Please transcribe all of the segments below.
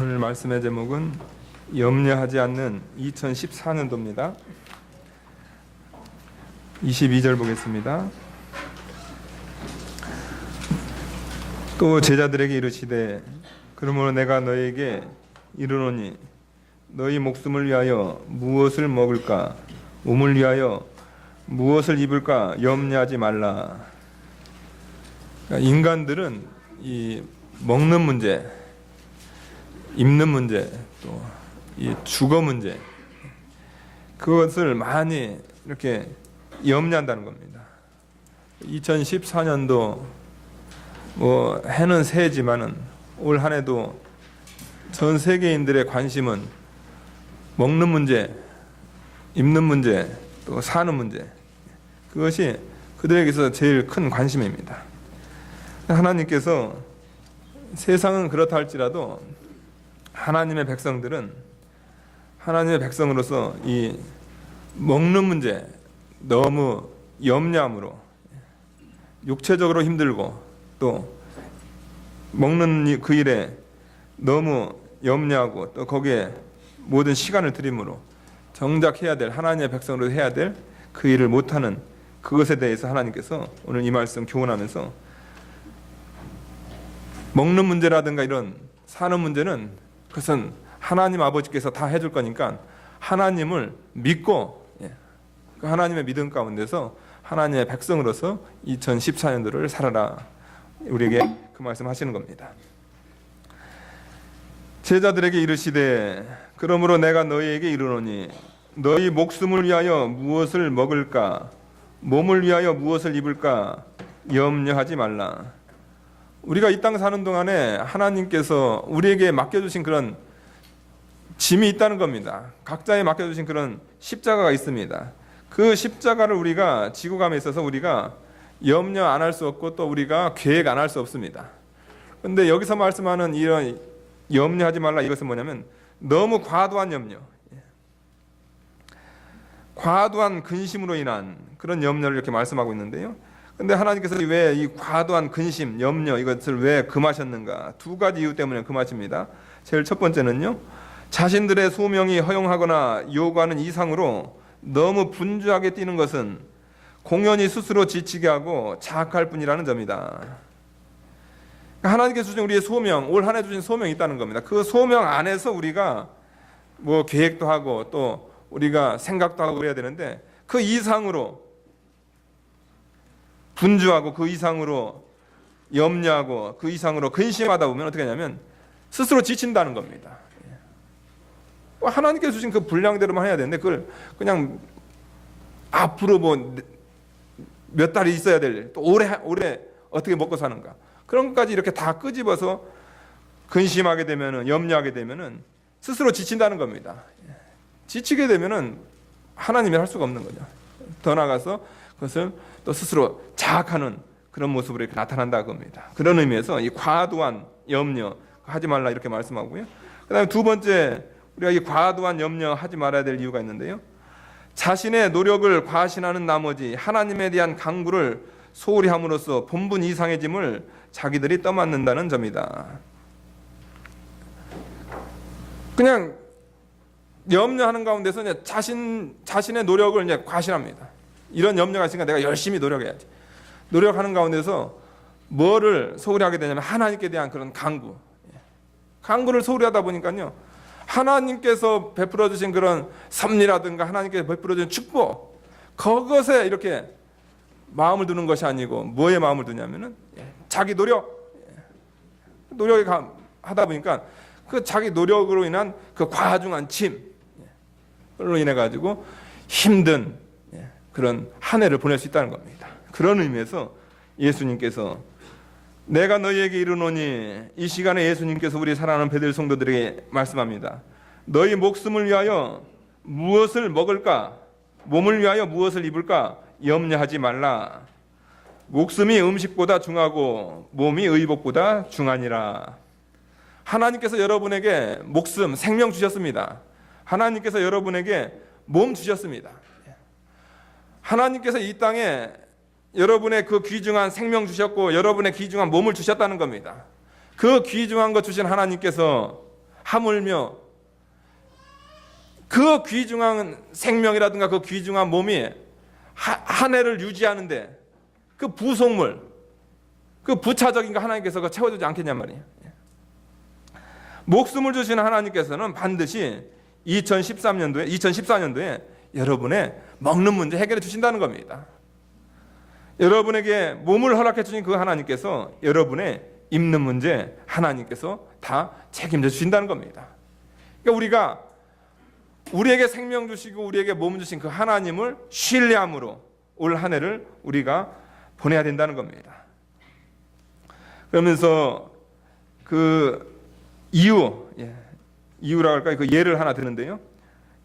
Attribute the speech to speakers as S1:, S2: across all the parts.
S1: 오늘 말씀의 제목은 염려하지 않는 2014년도입니다. 22절 보겠습니다. 또 제자들에게 이르시되 그러므로 내가 너에게 이르노니 너희 목숨을 위하여 무엇을 먹을까 몸을 위하여 무엇을 입을까 염려하지 말라. 그러니까 인간들은 이 먹는 문제, 입는 문제, 또 이 주거 문제 그것을 많이 이렇게 염려한다는 겁니다. 2014년도 뭐 해는 새지만은 올 한해도 전 세계인들의 관심은 먹는 문제, 입는 문제, 또 사는 문제 그것이 그들에게서 제일 큰 관심입니다. 하나님께서 세상은 그렇다 할지라도 하나님의 백성들은 하나님의 백성으로서 이 먹는 문제 너무 염려함으로 육체적으로 힘들고 또 먹는 이- 그 일에 너무 염려하고 또 거기에 모든 시간을 들이므로 정작 해야 될 하나님의 백성으로 해야 될 그 일을 못하는 그것에 대해서 하나님께서 오늘 이 말씀 교훈하면서 먹는 문제라든가 이런 사는 문제는 그것은 하나님 아버지께서 다 해줄 거니까 하나님을 믿고 예, 그 하나님의 믿음 가운데서 하나님의 백성으로서 2014년도를 살아라 우리에게 그 말씀 하시는 겁니다. 제자들에게 이르시되 그러므로 내가 너희에게 이르노니 너희 목숨을 위하여 무엇을 먹을까 몸을 위하여 무엇을 입을까 염려하지 말라. 우리가 이 땅 사는 동안에 하나님께서 우리에게 맡겨주신 그런 짐이 있다는 겁니다. 각자에 맡겨주신 그런 십자가가 있습니다. 그 십자가를 우리가 지고 감에 있어서 우리가 염려 안 할 수 없고 또 우리가 계획 안 할 수 없습니다. 근데 여기서 말씀하는 이런 염려하지 말라 이것은 뭐냐면 너무 과도한 염려, 과도한 근심으로 인한 그런 염려를 이렇게 말씀하고 있는데요. 근데 하나님께서 왜 이 과도한 근심, 염려 이것을 왜 금하셨는가? 두 가지 이유 때문에 금하십니다. 제일 첫 번째는요. 자신들의 소명이 허용하거나 요구하는 이상으로 너무 분주하게 뛰는 것은 공연히 스스로 지치게 하고 자학할 뿐이라는 점이다. 하나님께서 주신 우리의 소명, 올 한 해 주신 소명이 있다는 겁니다. 그 소명 안에서 우리가 뭐 계획도 하고 또 우리가 생각도 하고 그래야 되는데 그 이상으로 분주하고 그 이상으로 염려하고 그 이상으로 근심하다 보면 어떻게 하냐면 스스로 지친다는 겁니다. 뭐 하나님께서 주신 그 분량대로만 해야 되는데 그걸 그냥 앞으로 뭐 몇 달이 있어야 될 또 올해 올해 어떻게 먹고 사는가 그런 것까지 이렇게 다 끄집어서 근심하게 되면은 염려하게 되면은 스스로 지친다는 겁니다. 지치게 되면은 하나님이 할 수가 없는 거죠. 더 나가서 그것을 또 스스로 자학하는 그런 모습으로 이렇게 나타난다 겁니다. 그런 의미에서 이 과도한 염려 하지 말라 이렇게 말씀하고요. 그다음에 두 번째 우리가 이 과도한 염려 하지 말아야 될 이유가 있는데요. 자신의 노력을 과신하는 나머지 하나님에 대한 강구를 소홀히 함으로써 본분 이상의 짐을 자기들이 떠맡는다는 점이다. 그냥 염려하는 가운데서 이제 자신 자신의 노력을 이제 과신합니다. 이런 염려가 있으니까 내가 열심히 노력해야지. 노력하는 가운데서 뭐를 소홀히 하게 되냐면 하나님께 대한 그런 강구. 강구를 소홀히 하다 보니까요. 하나님께서 베풀어 주신 그런 섭리라든가 하나님께서 베풀어 주신 축복 그것에 이렇게 마음을 두는 것이 아니고 뭐에 마음을 두냐면은 자기 노력 노력에 가- 하다 보니까 그 자기 노력으로 인한 그 과중한 짐으로 인해 가지고 힘든 그런 한 해를 보낼 수 있다는 겁니다. 그런 의미에서 예수님께서 내가 너희에게 이르노니 이 시간에 예수님께서 우리 사랑하는 베들 성도들에게 말씀합니다. 너희 목숨을 위하여 무엇을 먹을까? 몸을 위하여 무엇을 입을까? 염려하지 말라. 목숨이 음식보다 중하고 몸이 의복보다 중하니라. 하나님께서 여러분에게 목숨, 생명 주셨습니다. 하나님께서 여러분에게 몸 주셨습니다. 하나님께서 이 땅에 여러분의 그 귀중한 생명 주셨고 여러분의 귀중한 몸을 주셨다는 겁니다. 그 귀중한 것 주신 하나님께서 하물며 그 귀중한 생명이라든가 그 귀중한 몸이 하- 한 해를 유지하는데 그 부속물, 그 부차적인 거 하나님께서 그 채워주지 않겠냔 말이에요. 목숨을 주시는 하나님께서는 반드시 2013년도에 2014년도에 여러분의 먹는 문제 해결해 주신다는 겁니다. 여러분에게 몸을 허락해 주신 그 하나님께서 여러분의 입는 문제 하나님께서 다 책임져 주신다는 겁니다. 그러니까 우리가 우리에게 생명 주시고 우리에게 몸 주신 그 하나님을 신뢰함으로 올 한 해를 우리가 보내야 된다는 겁니다. 그러면서 그 이유, 예, 이유라고 할까요? 그 예를 하나 드는데요.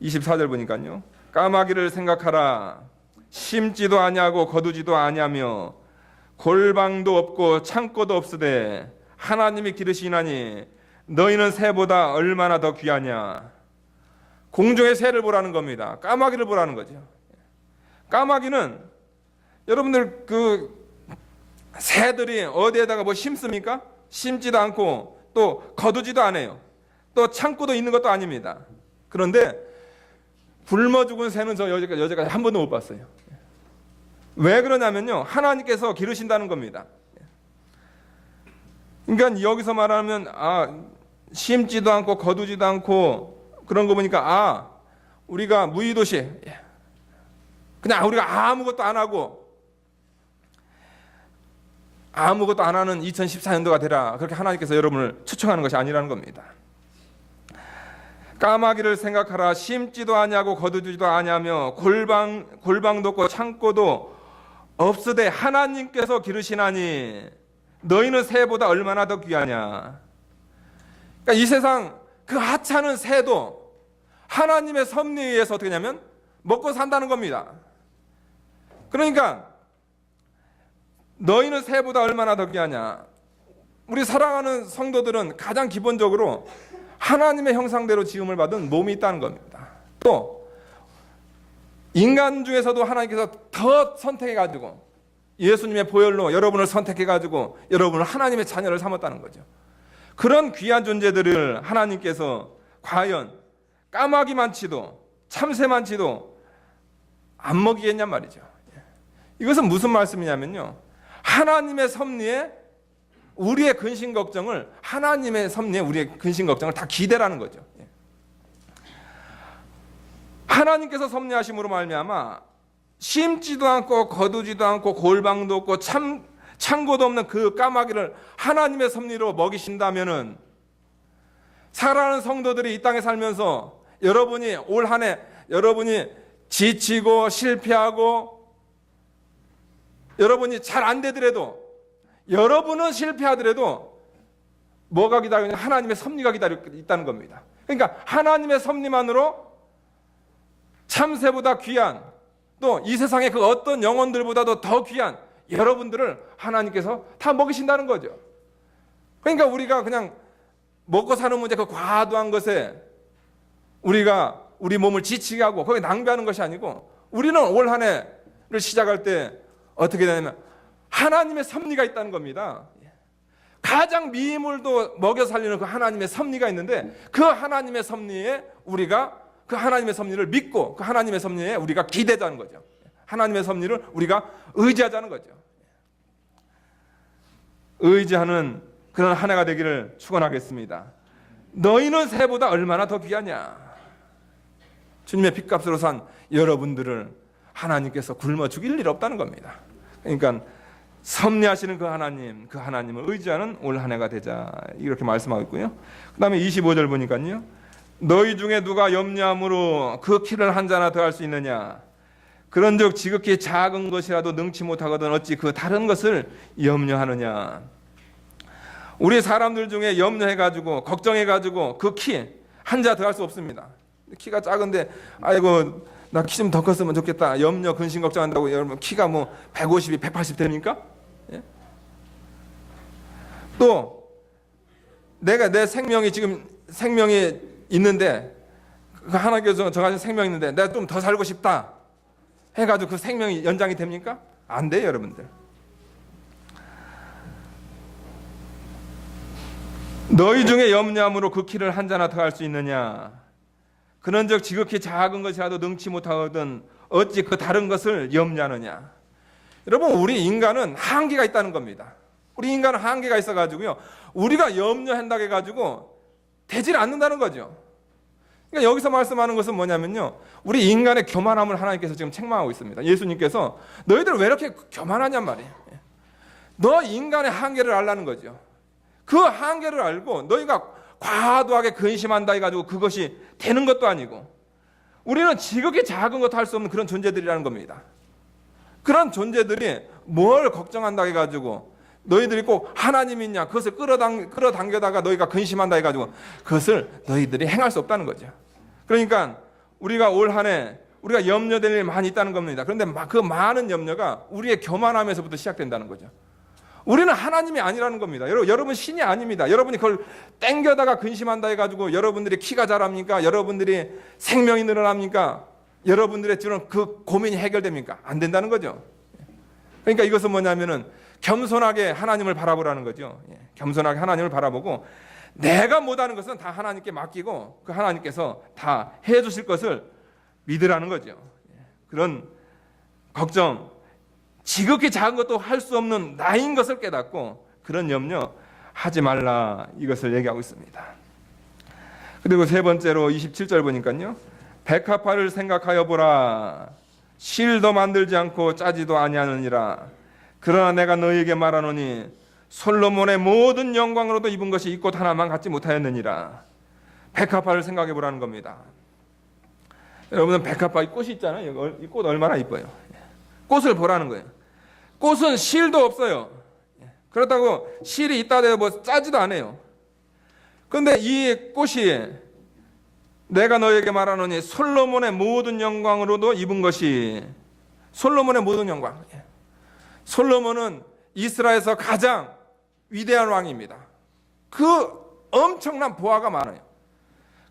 S1: 24절 보니까요. 까마귀를 생각하라. 심지도 아니하고 거두지도 아니하며 골방도 없고 창고도 없으되 하나님이 기르시나니 너희는 새보다 얼마나 더 귀하냐. 공중의 새를 보라는 겁니다. 까마귀를 보라는 거죠. 까마귀는 여러분들 그 새들이 어디에다가 뭐 심습니까? 심지도 않고 또 거두지도 않아요. 또 창고도 있는 것도 아닙니다. 그런데 굶어 죽은 새는 저 여지까지, 여지까지 한 번도 못 봤어요. 왜 그러냐면요. 하나님께서 기르신다는 겁니다. 그러니까 여기서 말하면 아 심지도 않고 거두지도 않고 그런 거 보니까 아 우리가 무의도시 그냥 우리가 아무것도 안 하고 아무것도 안 하는 2014년도가 되라 그렇게 하나님께서 여러분을 추천하는 것이 아니라는 겁니다. 까마귀를 생각하라 심지도 아니하고 거두지도 아니하며 골방 골방도 없고 창고도 없으되 하나님께서 기르시나니 너희는 새보다 얼마나 더 귀하냐. 그러니까 이 세상 그 하찮은 새도 하나님의 섭리에 의해서 어떻게 하냐면 먹고 산다는 겁니다. 그러니까 너희는 새보다 얼마나 더 귀하냐. 우리 사랑하는 성도들은 가장 기본적으로 하나님의 형상대로 지음을 받은 몸이 있다는 겁니다. 또 인간 중에서도 하나님께서 더 선택해 가지고 예수님의 보혈로 여러분을 선택해 가지고 여러분을 하나님의 자녀를 삼았다는 거죠. 그런 귀한 존재들을 하나님께서 과연 까마귀만치도 참새만치도 안 먹이겠냔 말이죠. 이것은 무슨 말씀이냐면요. 하나님의 섭리에 우리의 근심 걱정을 하나님의 섭리에 우리의 근심 걱정을 다 기대라는 거죠. 예. 하나님께서 섭리하심으로 말미암아 심지도 않고 거두지도 않고 골방도 없고 참 창고도 없는 그 까마귀를 하나님의 섭리로 먹이신다면은 사랑하는 성도들이 이 땅에 살면서 여러분이 올 한 해 여러분이 지치고 실패하고 여러분이 잘 안 되더라도 여러분은 실패하더라도 뭐가 기다리냐 하나님의 섭리가 기다리고 있다는 겁니다. 그러니까 하나님의 섭리만으로 참새보다 귀한 또 이 세상의 그 어떤 영혼들보다도 더 귀한 여러분들을 하나님께서 다 먹이신다는 거죠. 그러니까 우리가 그냥 먹고 사는 문제 그 과도한 것에 우리가 우리 몸을 지치게 하고 거기 낭비하는 것이 아니고 우리는 올 한 해를 시작할 때 어떻게 되냐면 하나님의 섭리가 있다는 겁니다. 가장 미물도 먹여 살리는 그 하나님의 섭리가 있는데 그 하나님의 섭리에 우리가 그 하나님의 섭리를 믿고 그 하나님의 섭리에 우리가 기대자는 거죠. 하나님의 섭리를 우리가 의지하자는 거죠. 의지하는 그런 한 해가 되기를 축원하겠습니다. 너희는 새보다 얼마나 더 귀하냐? 주님의 핏값으로 산 여러분들을 하나님께서 굶어 죽일 일 없다는 겁니다. 그러니까 섭리하시는 그 하나님, 그 하나님을 의지하는 올 한 해가 되자 이렇게 말씀하고 있고요. 그 다음에 25절 보니까요. 너희 중에 누가 염려함으로 그 키를 한 자나 더 할 수 있느냐? 그런 즉 지극히 작은 것이라도 능치 못하거든 어찌 그 다른 것을 염려하느냐? 우리 사람들 중에 염려해 가지고 걱정해 가지고 그 키 한 자 더 할 수 없습니다. 키가 작은데 아이고 나 키 좀 더 컸으면 좋겠다. 염려 근심 걱정한다고 여러분 키가 뭐 150이 180 됩니까? 예? 또 내가 내 생명이 지금 생명이 있는데 그 하나님께서 정하신 생명이 있는데 내가 좀 더 살고 싶다 해가지고 그 생명이 연장이 됩니까? 안 돼요 여러분들 너희 중에 염려함으로 그 키를 한 자나 더 할 수 있느냐? 그런즉 지극히 작은 것이라도 능치 못하거든 어찌 그 다른 것을 염려하느냐? 여러분 우리 인간은 한계가 있다는 겁니다. 우리 인간은 한계가 있어가지고요. 우리가 염려한다고 해가지고 되질 않는다는 거죠. 그러니까 여기서 말씀하는 것은 뭐냐면요. 우리 인간의 교만함을 하나님께서 지금 책망하고 있습니다. 예수님께서 너희들 왜 이렇게 교만하냔 말이에요. 너 인간의 한계를 알라는 거죠. 그 한계를 알고 너희가 과도하게 근심한다 해가지고 그것이 되는 것도 아니고 우리는 지극히 작은 것도 할 수 없는 그런 존재들이라는 겁니다. 그런 존재들이 뭘 걱정한다 해가지고 너희들이 꼭 하나님 있냐 그것을 끌어당, 끌어당겨다가 너희가 근심한다 해가지고 그것을 너희들이 행할 수 없다는 거죠. 그러니까 우리가 올 한 해 우리가 염려될 일이 많이 있다는 겁니다. 그런데 그 많은 염려가 우리의 교만함에서부터 시작된다는 거죠. 우리는 하나님이 아니라는 겁니다. 여러분, 여러분 신이 아닙니다. 여러분이 그걸 땡겨다가 근심한다 해가지고 여러분들이 키가 자랍니까? 여러분들이 생명이 늘어납니까? 여러분들의 주는 그 고민이 해결됩니까? 안 된다는 거죠. 그러니까 이것은 뭐냐면은 겸손하게 하나님을 바라보라는 거죠. 예, 겸손하게 하나님을 바라보고 내가 못하는 것은 다 하나님께 맡기고 그 하나님께서 다 해주실 것을 믿으라는 거죠. 예, 그런 걱정, 지극히 작은 것도 할 수 없는 나인 것을 깨닫고 그런 염려 하지 말라 이것을 얘기하고 있습니다. 그리고 세 번째로 27절 보니까요. 백합화를 생각하여 보라. 실도 만들지 않고 짜지도 아니하느니라. 그러나 내가 너희에게 말하노니 솔로몬의 모든 영광으로도 입은 것이 이 꽃 하나만 갖지 못하였느니라. 백합화를 생각해 보라는 겁니다. 여러분은 백합화 이 꽃이 있잖아요. 이 꽃 얼마나 이뻐요. 꽃을 보라는 거예요. 꽃은 실도 없어요. 그렇다고 실이 있다 해도 뭐 짜지도 않아요. 그런데 이 꽃이 내가 너에게 말하노니 솔로몬의 모든 영광으로도 입은 것이 솔로몬의 모든 영광. 솔로몬은 이스라엘에서 가장 위대한 왕입니다. 그 엄청난 보화가 많아요.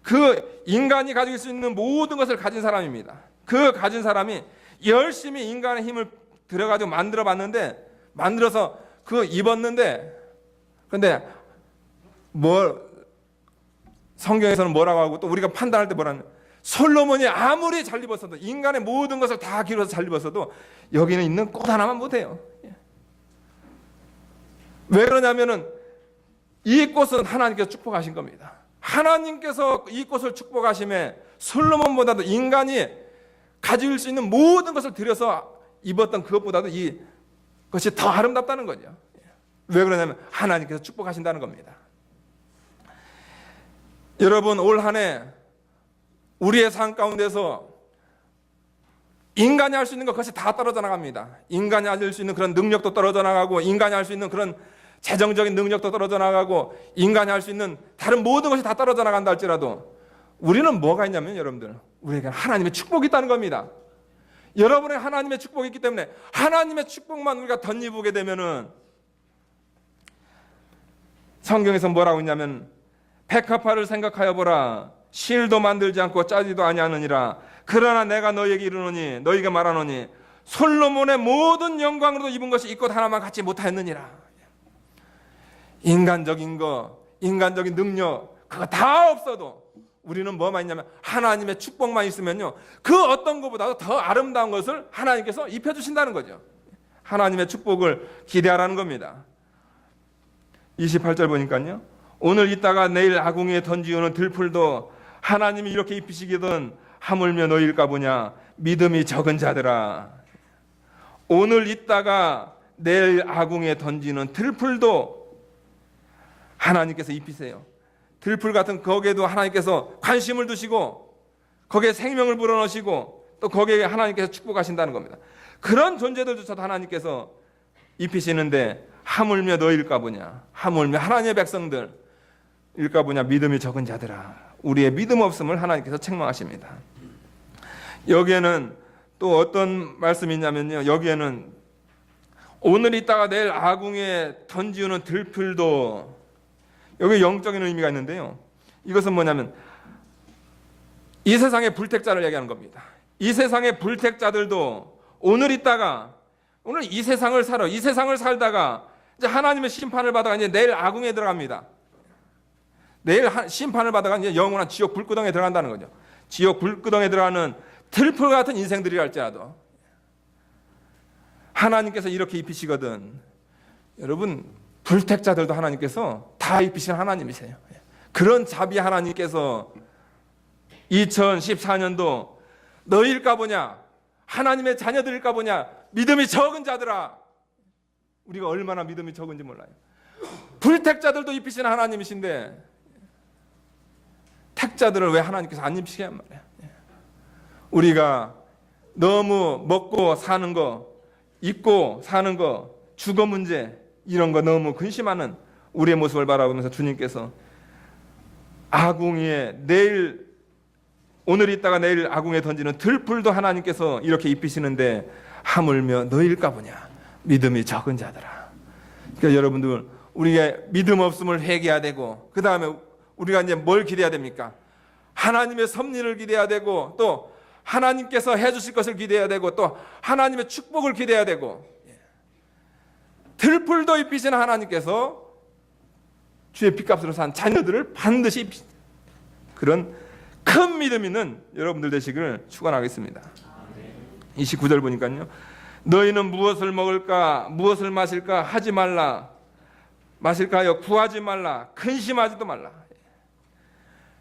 S1: 그 인간이 있을 수 있는 모든 것을 가진 사람입니다. 그 가진 사람이 열심히 인간의 힘을 들어가지고 만들어 봤는데 만들어서 그 입었는데 근데 뭘 성경에서는 뭐라고 하고 또 우리가 판단할 때 뭐라는 솔로몬이 아무리 잘 입었어도 인간의 모든 것을 다 기울여서 잘 입었어도 여기는 있는 꽃 하나만 못해요. 왜 그러냐면은 이 꽃은 하나님께서 축복하신 겁니다. 하나님께서 이 꽃을 축복하심에 솔로몬보다도 인간이 가질 수 있는 모든 것을 들여서 입었던 그것보다도 이 것이 더 아름답다는 거죠. 왜 그러냐면 하나님께서 축복하신다는 겁니다. 여러분 올 한해 우리의 삶 가운데서 인간이 할 수 있는 것 그것이 다 떨어져 나갑니다. 인간이 할 수 있는 그런 능력도 떨어져 나가고 인간이 할 수 있는 그런 재정적인 능력도 떨어져 나가고 인간이 할 수 있는 다른 모든 것이 다 떨어져 나간다 할지라도 우리는 뭐가 있냐면 여러분들 우리에게 하나님의 축복이 있다는 겁니다. 여러분의 하나님의 축복이 있기 때문에 하나님의 축복만 우리가 덧입게 되면은 성경에서 뭐라고 있냐면 백합화를 생각하여 보라 실도 만들지 않고 짜지도 아니하느니라. 그러나 내가 너에게 이르노니 너희가 말하노니 솔로몬의 모든 영광으로도 입은 것이 이꽃 하나만 갖지 못하였느니라. 인간적인 거 인간적인 능력 그거 다 없어도 우리는 뭐만 있냐면 하나님의 축복만 있으면요. 그 어떤 것보다도 더 아름다운 것을 하나님께서 입혀 주신다는 거죠. 하나님의 축복을 기대하라는 겁니다. 28절 보니까요. 오늘 있다가 내일 아궁이에 던지우는 들풀도 하나님이 이렇게 입히시기든 하물며 너일까 보냐? 믿음이 적은 자들아. 오늘 있다가 내일 아궁에 던지는 들풀도 하나님께서 입히세요. 들풀 같은 거기에도 하나님께서 관심을 두시고 거기에 생명을 불어넣으시고 또 거기에 하나님께서 축복하신다는 겁니다. 그런 존재들조차도 하나님께서 입히시는데 하물며 너일까 보냐? 하물며 하나님의 백성들 일까 보냐? 믿음이 적은 자들아 우리의 믿음 없음을 하나님께서 책망하십니다. 여기에는 또 어떤 말씀이 있냐면요. 여기에는 오늘 있다가 내일 아궁에 던지우는 들풀도 여기 영적인 의미가 있는데요. 이것은 뭐냐면 이 세상의 불택자를 얘기하는 겁니다. 이 세상의 불택자들도 오늘 있다가 오늘 이 세상을 살아 이 세상을 살다가 이제 하나님의 심판을 받아가 이제 내일 아궁에 들어갑니다. 내일 한- 심판을 받아가 이제 영원한 지옥 불구덩에 들어간다는 거죠. 지옥 불구덩에 들어가는 들풀 같은 인생들이랄지라도 하나님께서 이렇게 입히시거든. 여러분 불택자들도 하나님께서 다 입히신 하나님이세요. 그런 자비 하나님께서 2014년도 너희일까 보냐 하나님의 자녀들일까 보냐 믿음이 적은 자들아 우리가 얼마나 믿음이 적은지 몰라요. 불택자들도 입히신 하나님이신데 택자들을 왜 하나님께서 안 입히게 한 말이야. 우리가 너무 먹고 사는 거, 입고 사는 거, 주거 문제 이런 거 너무 근심하는 우리의 모습을 바라보면서 주님께서 아궁이에 내일 오늘 있다가 내일 아궁에 던지는 들풀도 하나님께서 이렇게 입히시는데 하물며 너일까 보냐 믿음이 적은 자들아. 그러니까 여러분들 우리가 믿음 없음을 회개해야 되고 그 다음에 우리가 이제 뭘 기대해야 됩니까? 하나님의 섭리를 기대해야 되고 또 하나님께서 해주실 것을 기대해야 되고 또 하나님의 축복을 기대해야 되고 예. 들풀도 입히신 하나님께서 주의 핏값으로 산 자녀들을 반드시 그런 큰 믿음 있는 여러분들 되시기를 축원하겠습니다. 29절 보니까요. 너희는 무엇을 먹을까 무엇을 마실까 하지 말라 마실까요 구하지 말라 근심하지도 말라.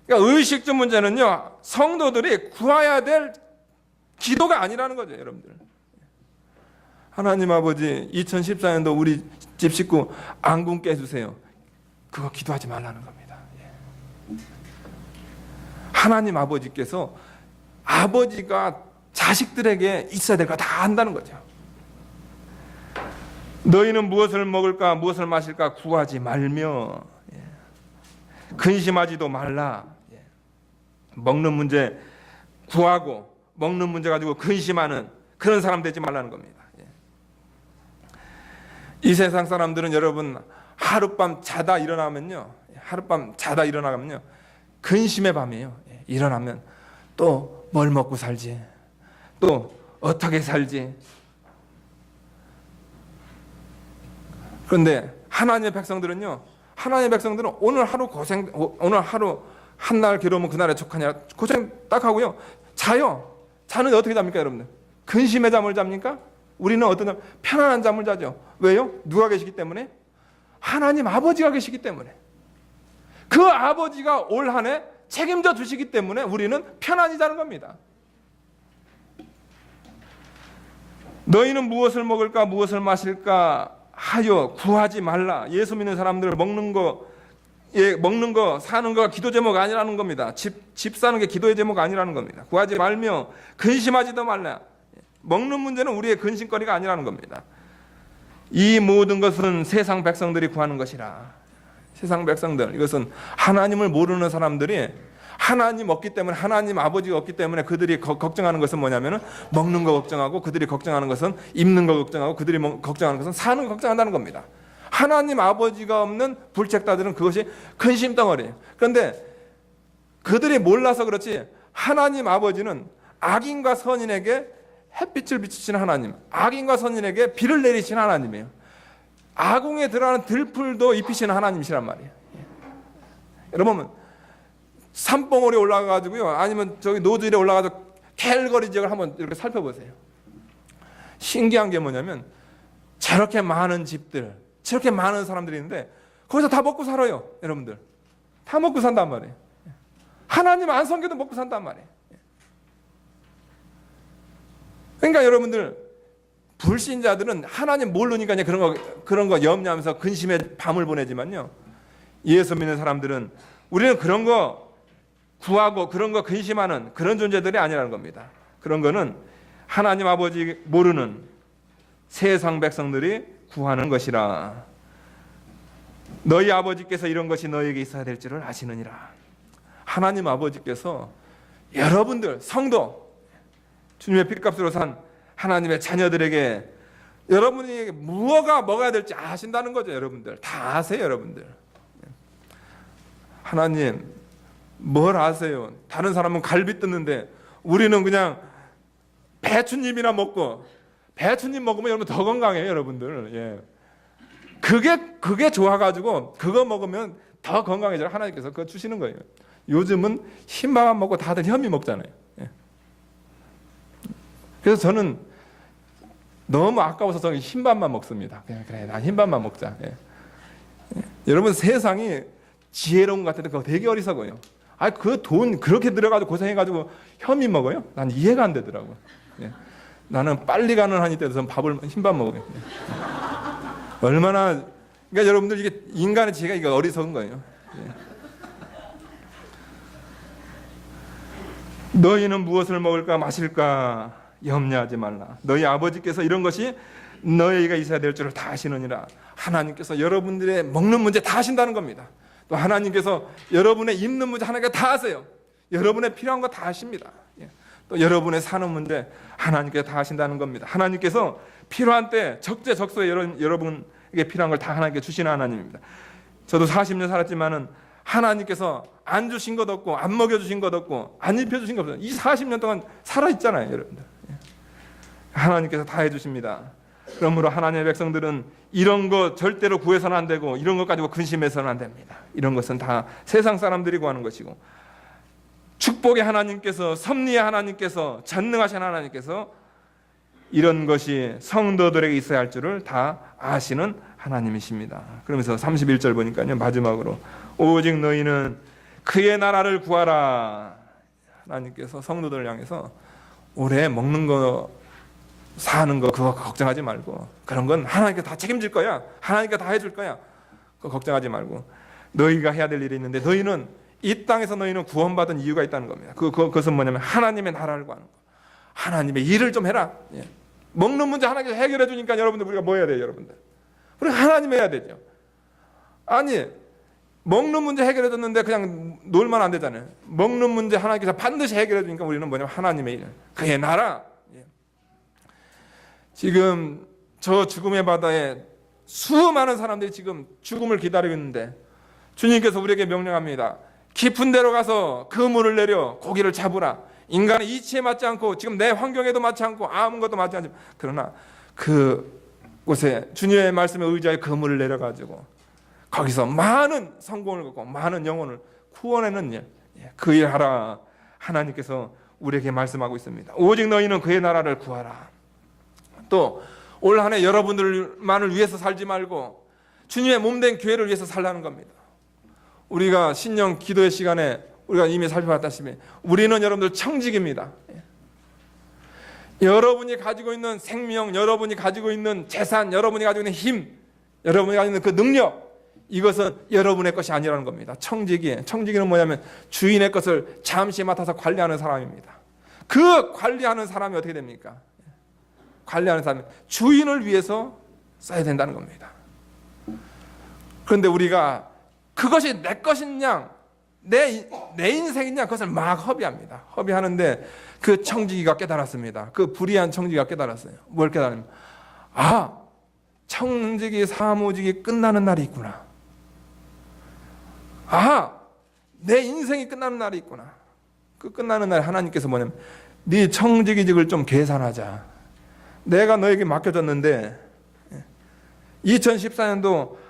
S1: 그러니까 의식주 문제는요 성도들이 구해야 될 기도가 아니라는 거죠, 여러분들. 하나님 아버지 2014년도 우리 집 식구 안군 깨주세요. 그거 기도하지 말라는 겁니다. 예. 하나님 아버지께서 아버지가 자식들에게 있어야 될 거 다 한다는 거죠. 너희는 무엇을 먹을까 무엇을 마실까 구하지 말며 예. 근심하지도 말라. 예. 먹는 문제 구하고 먹는 문제 가지고 근심하는 그런 사람 되지 말라는 겁니다. 예. 이 세상 사람들은 여러분 하룻밤 자다 일어나면요. 하룻밤 자다 일어나면요. 근심의 밤이에요. 예. 일어나면 또 뭘 먹고 살지? 또 어떻게 살지? 그런데 하나님의 백성들은요. 하나님의 백성들은 오늘 하루 고생 오- 오늘 하루 한 날 괴로우면 그날에 족하냐 고생 딱 하고요. 자요. 자는 어떻게 잡니까, 여러분들? 근심의 잠을 잡니까? 우리는 어떤 잠? 편안한 잠을 자죠. 왜요? 누가 계시기 때문에? 하나님 아버지가 계시기 때문에. 그 아버지가 올 한 해 책임져 주시기 때문에 우리는 편안히 자는 겁니다. 너희는 무엇을 먹을까 무엇을 마실까 하여 구하지 말라. 예수 믿는 사람들 먹는 거 예, 먹는 거 사는 거가 기도 제목 아니라는 겁니다. 집, 집 사는 게 기도의 제목 아니라는 겁니다. 구하지 말며 근심하지도 말라. 먹는 문제는 우리의 근심거리가 아니라는 겁니다. 이 모든 것은 세상 백성들이 구하는 것이라. 세상 백성들 이것은 하나님을 모르는 사람들이 하나님 없기 때문에 하나님 아버지가 없기 때문에 그들이 거- 걱정하는 것은 뭐냐면은 먹는 거 걱정하고 그들이 걱정하는 것은 입는 거 걱정하고 그들이 먹- 걱정하는 것은 사는 거 걱정한다는 겁니다. 하나님 아버지가 없는 불책자들은 그것이 근심 덩어리예요. 그런데 그들이 몰라서 그렇지 하나님 아버지는 악인과 선인에게 햇빛을 비추시는 하나님, 악인과 선인에게 비를 내리시는 하나님이에요. 아궁에 들어가는 들풀도 입히시는 하나님이시란 말이에요. 예. 여러분 산봉우리 올라가가지고요, 아니면 저기 노들에 올라가서 캘거리 지역을 한번 이렇게 살펴보세요. 신기한 게 뭐냐면 저렇게 많은 집들, 저렇게 많은 사람들이 있는데 거기서 다 먹고 살아요, 여러분들. 다 먹고 산단 말이에요. 하나님 안 섬겨도 먹고 산단 말이에요. 그러니까 여러분들 불신자들은 하나님 모르니까 그런 거 그런 거 염려하면서 근심의 밤을 보내지만요. 예수 믿는 사람들은 우리는 그런 거 구하고 그런 거 근심하는 그런 존재들이 아니라는 겁니다. 그런 거는 하나님 아버지 모르는 세상 백성들이 구하는 것이라. 너희 아버지께서 이런 것이 너에게 있어야 될 줄을 아시느니라. 하나님 아버지께서 여러분들 성도 주님의 피값으로 산 하나님의 자녀들에게 여러분이 무엇가 먹어야 될지 아신다는 거죠, 여러분들. 다 아세요, 여러분들. 하나님 뭘 아세요? 다른 사람은 갈비 뜯는데 우리는 그냥 배추잎이나 먹고 배추잎 먹으면 여러분 더 건강해요, 여러분들. 예. 그게 그게 좋아가지고 그거 먹으면 더 건강해져 하나님께서 그거 주시는 거예요. 요즘은 흰밥만 먹고 다들 현미 먹잖아요. 예. 그래서 저는 너무 아까워서 저는 흰밥만 먹습니다. 그냥 그래, 난 흰밥만 먹자. 예. 예. 여러분 세상이 지혜로운 것 같은데 그거 되게 어리석어요. 아, 그 돈 그렇게 들어가지고 고생해가지고 현미 먹어요? 난 이해가 안 되더라고. 예. 나는 빨리 가는 한이 때서 밥을 흰밥 먹어요. 예. 얼마나 그러니까 여러분들 이게 인간의 지혜가 이게 어리석은 거예요. 예. 너희는 무엇을 먹을까 마실까 염려하지 말라. 너희 아버지께서 이런 것이 너희가 있어야 될 줄을 다 아시느니라. 하나님께서 여러분들의 먹는 문제 다 아신다는 겁니다. 또 하나님께서 여러분의 입는 문제 하나님께 다 아세요. 여러분의 필요한 거 다 아십니다. 예. 또 여러분의 사는 문제 하나님께서 다 아신다는 겁니다. 하나님께서 필요한 때 적재적소에 여러, 여러분에게 필요한 걸 다 하나님께 주시는 하나님입니다. 저도 40년 살았지만은 하나님께서 안 주신 것 없고 안 먹여 주신 것 없고 안 입혀 주신 것 없어요. 이 40년 동안 살아 있잖아요, 여러분들. 예. 하나님께서 다 해 주십니다. 그러므로 하나님의 백성들은 이런 거 절대로 구해서는 안 되고 이런 것 가지고 근심해서는 안 됩니다. 이런 것은 다 세상 사람들이 구하는 것이고 축복의 하나님께서 섭리의 하나님께서 전능하신 하나님께서 이런 것이 성도들에게 있어야 할 줄을 다 아시는 하나님이십니다. 그러면서 31절 보니까요. 마지막으로 오직 너희는 그의 나라를 구하라. 하나님께서 성도들을 향해서 올해 먹는 거 사는 거 그거 걱정하지 말고 그런 건 하나님께 다 책임질 거야. 하나님께 다 해줄 거야. 그거 걱정하지 말고 너희가 해야 될 일이 있는데 너희는 이 땅에서 너희는 구원받은 이유가 있다는 겁니다. 그, 그 그것은 뭐냐면 하나님의 나라를 구하는 거. 하나님의 일을 좀 해라. 예. 먹는 문제 하나님께서 해결해 주니까 여러분들 우리가 뭐 해야 돼요, 여러분들? 우리 하나님 해야 되죠. 아니 먹는 문제 해결해 줬는데 그냥 놀면 안 되잖아요. 먹는 문제 하나님께서 반드시 해결해 주니까 우리는 뭐냐면 하나님의 일, 그의 나라. 예. 지금 저 죽음의 바다에 수많은 사람들이 지금 죽음을 기다리고 있는데 주님께서 우리에게 명령합니다. 깊은 데로 가서 그물을 내려 고기를 잡으라. 인간의 이치에 맞지 않고 지금 내 환경에도 맞지 않고 아무것도 맞지 않지. 그러나 그 곳에 주님의 말씀에 의지하여 그물을 내려가지고 거기서 많은 성공을 갖고 많은 영혼을 구원하는 일, 예, 그일 하라. 하나님께서 우리에게 말씀하고 있습니다. 오직 너희는 그의 나라를 구하라. 또 올 한해 여러분들만을 위해서 살지 말고 주님의 몸된 교회를 위해서 살라는 겁니다. 우리가 신령 기도의 시간에 우리가 이미 살펴봤다시피 우리는 여러분들 청직입니다. 예. 여러분이 가지고 있는 생명, 여러분이 가지고 있는 재산, 여러분이 가지고 있는 힘, 여러분이 가지고 있는 그 능력 이것은 여러분의 것이 아니라는 겁니다. 청지기, 청지기는 뭐냐면 주인의 것을 잠시 맡아서 관리하는 사람입니다. 그 관리하는 사람이 어떻게 됩니까? 관리하는 사람 주인을 위해서 써야 된다는 겁니다. 그런데 우리가 그것이 내 것이냐, 내, 내 인생이냐, 그것을 막 허비합니다. 허비하는데 그 청지기가 깨달았습니다. 그 불의한 청지기가 깨달았어요. 뭘 깨달으면, 아, 청지기, 사무직이 끝나는 날이 있구나. 아, 내 인생이 끝나는 날이 있구나. 그 끝나는 날 하나님께서 뭐냐면, 네 청지기직을 좀 계산하자. 내가 너에게 맡겨졌는데, 2014년도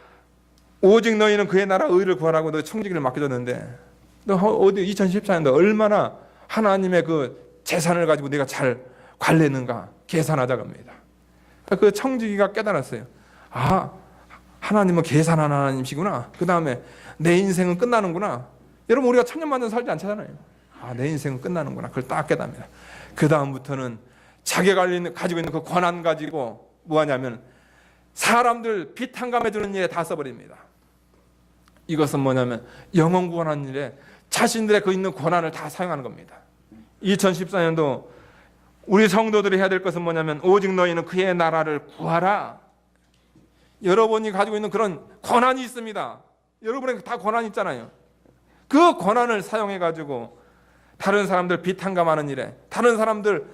S1: 오직 너희는 그의 나라 의를 구하라고 너 청지기를 맡겨줬는데 너 어디 2014년도 얼마나 하나님의 그 재산을 가지고 내가 잘 관리했는가 계산하자고 합니다. 그 청지기가 깨달았어요. 아 하나님은 계산하는 하나님이시구나. 그 다음에 내 인생은 끝나는구나. 여러분 우리가 천년만년 살지 않잖아요. 아 내 인생은 끝나는구나. 그걸 딱 깨닫습니다. 그 다음부터는 자기가 가지고 있는 그 권한 가지고 뭐하냐면 사람들 비탄감해 주는 일에 다 써버립니다. 이것은 뭐냐면 영원 구원하는 일에 자신들의 그 있는 권한을 다 사용하는 겁니다. 2014년도 우리 성도들이 해야 될 것은 뭐냐면 오직 너희는 그의 나라를 구하라. 여러분이 가지고 있는 그런 권한이 있습니다. 여러분에게 다 권한 있잖아요. 그 권한을 사용해 가지고 다른 사람들 비탄감하는 일에 다른 사람들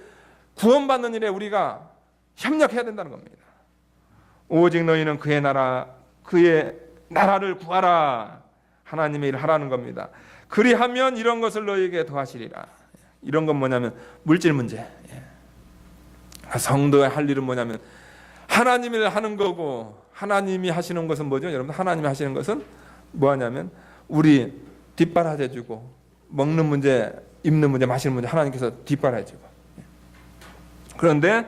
S1: 구원받는 일에 우리가 협력해야 된다는 겁니다. 오직 너희는 그의 나라 그의 나라를 구하라 하나님의 일을 하라는 겁니다. 그리하면 이런 것을 너희에게 더하시리라. 이런 건 뭐냐면 물질 문제. 예. 성도의 할 일은 뭐냐면 하나님이 하는 거고 하나님이 하시는 것은 뭐죠? 여러분 하나님이 하시는 것은 뭐하냐면 우리 뒷바라지해주고 먹는 문제, 입는 문제, 마시는 문제 하나님께서 뒷바라지고 그런데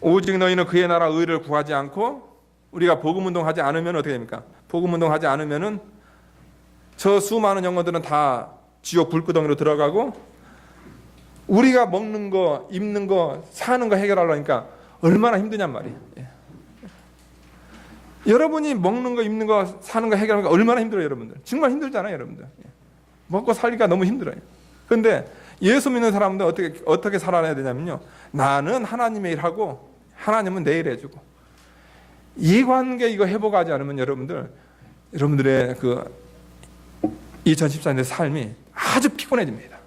S1: 오직 너희는 그의 나라 의를 구하지 않고 우리가 복음 운동하지 않으면 어떻게 됩니까? 복음 운동하지 않으면은 저 수많은 영혼들은 다 지옥 불구덩이로 들어가고 우리가 먹는 거, 입는 거, 사는 거 해결하려니까 얼마나 힘드냔 말이에요. 예. 여러분이 먹는 거, 입는 거, 사는 거 해결하니까 얼마나 힘들어요, 여러분들. 정말 힘들잖아요, 여러분들. 예. 먹고 살기가 너무 힘들어요. 근데 예수 믿는 사람들 어떻게 어떻게 살아내야 되냐면요. 나는 하나님의 일하고 하나님은 내 일 해주고 이 관계 이거 회복하지 않으면 여러분들 여러분들의 그 2014년의 삶이 아주 피곤해집니다.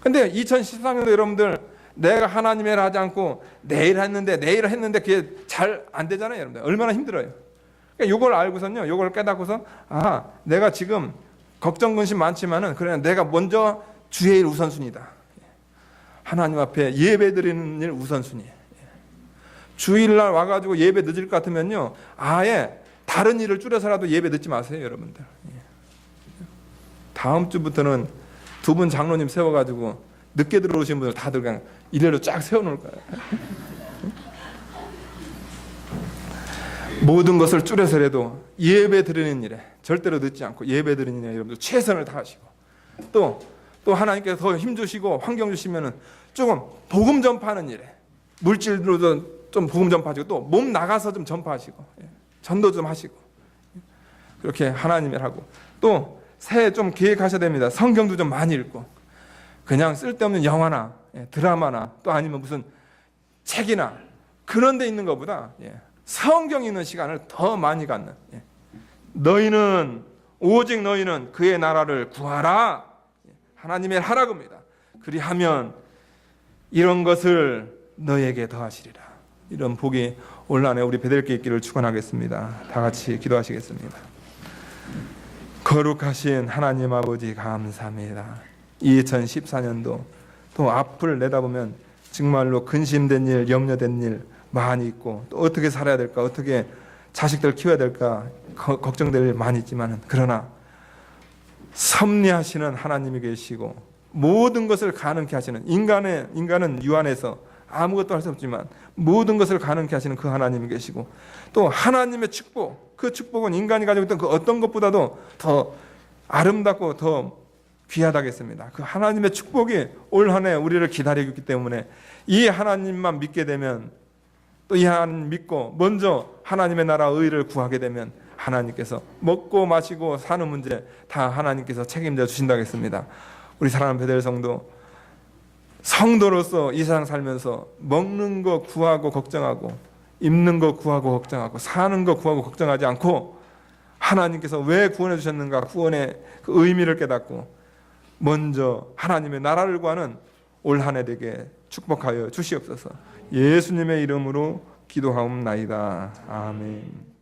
S1: 근데 2013년도 여러분들 내가 하나님의 일 하지 않고 내일 했는데 내일 했는데 그게 잘 안 되잖아요, 여러분들. 얼마나 힘들어요. 그러니까 이걸 알고선요, 이걸 깨닫고서 아, 내가 지금 걱정 근심 많지만은 그래 내가 먼저 주의 일 우선순위다. 하나님 앞에 예배 드리는 일 우선순위. 주일날 와가지고 예배 늦을 것 같으면요, 아예 다른 일을 줄여서라도 예배 늦지 마세요, 여러분들. 다음 주부터는 두 분 장로님 세워가지고 늦게 들어오신 분들 다들 그냥 일례로 쫙 세워놓을 거예요. 모든 것을 줄여서라도 예배 드리는 일에 절대로 늦지 않고 예배 드리는 일에 여러분들 최선을 다하시고 또 또 하나님께서 더 힘 주시고 환경 주시면은 조금 복음 전파하는 일에 물질로도 좀 복음 전파하시고 또 몸 나가서 좀 전파하시고 예, 전도 좀 하시고 그렇게 하나님을 하고 또 새해 좀 계획하셔야 됩니다. 성경도 좀 많이 읽고 그냥 쓸데없는 영화나 예, 드라마나 또 아니면 무슨 책이나 그런 데 있는 것보다 예, 성경 있는 시간을 더 많이 갖는 예. 너희는 오직 너희는 그의 나라를 구하라 예, 하나님의 하라고 합니다. 그리하면 이런 것을 너에게 더하시리라. 이런 복이 올 한해 우리 베델께 있기를 축원하겠습니다. 다 같이 기도하시겠습니다. 거룩하신 하나님 아버지 감사합니다. 2014년도 또 앞을 내다보면 정말로 근심된 일, 염려된 일 많이 있고 또 어떻게 살아야 될까, 어떻게 자식들 키워야 될까 거- 걱정될 일 많이 있지만 그러나 섭리하시는 하나님이 계시고 모든 것을 가능케 하시는 인간의 인간은 유한해서 아무것도 할 수 없지만 모든 것을 가능케 하시는 그 하나님이 계시고 또 하나님의 축복 그 축복은 인간이 가지고 있던 그 어떤 것보다도 더 아름답고 더 귀하다겠습니다. 그 하나님의 축복이 올 한해 우리를 기다리고 있기 때문에 이 하나님만 믿게 되면 또 이 하나님 믿고 먼저 하나님의 나라 의를 구하게 되면 하나님께서 먹고 마시고 사는 문제 다 하나님께서 책임져 주신다겠습니다. 우리 사랑하는 베델 성도 성도로서 이 세상 살면서 먹는 거 구하고 걱정하고 입는 거 구하고 걱정하고 사는 거 구하고 걱정하지 않고 하나님께서 왜 구원해 주셨는가 구원의 그 의미를 깨닫고 먼저 하나님의 나라를 구하는 올 한해 되게 축복하여 주시옵소서. 예수님의 이름으로 기도하옵나이다. 아멘.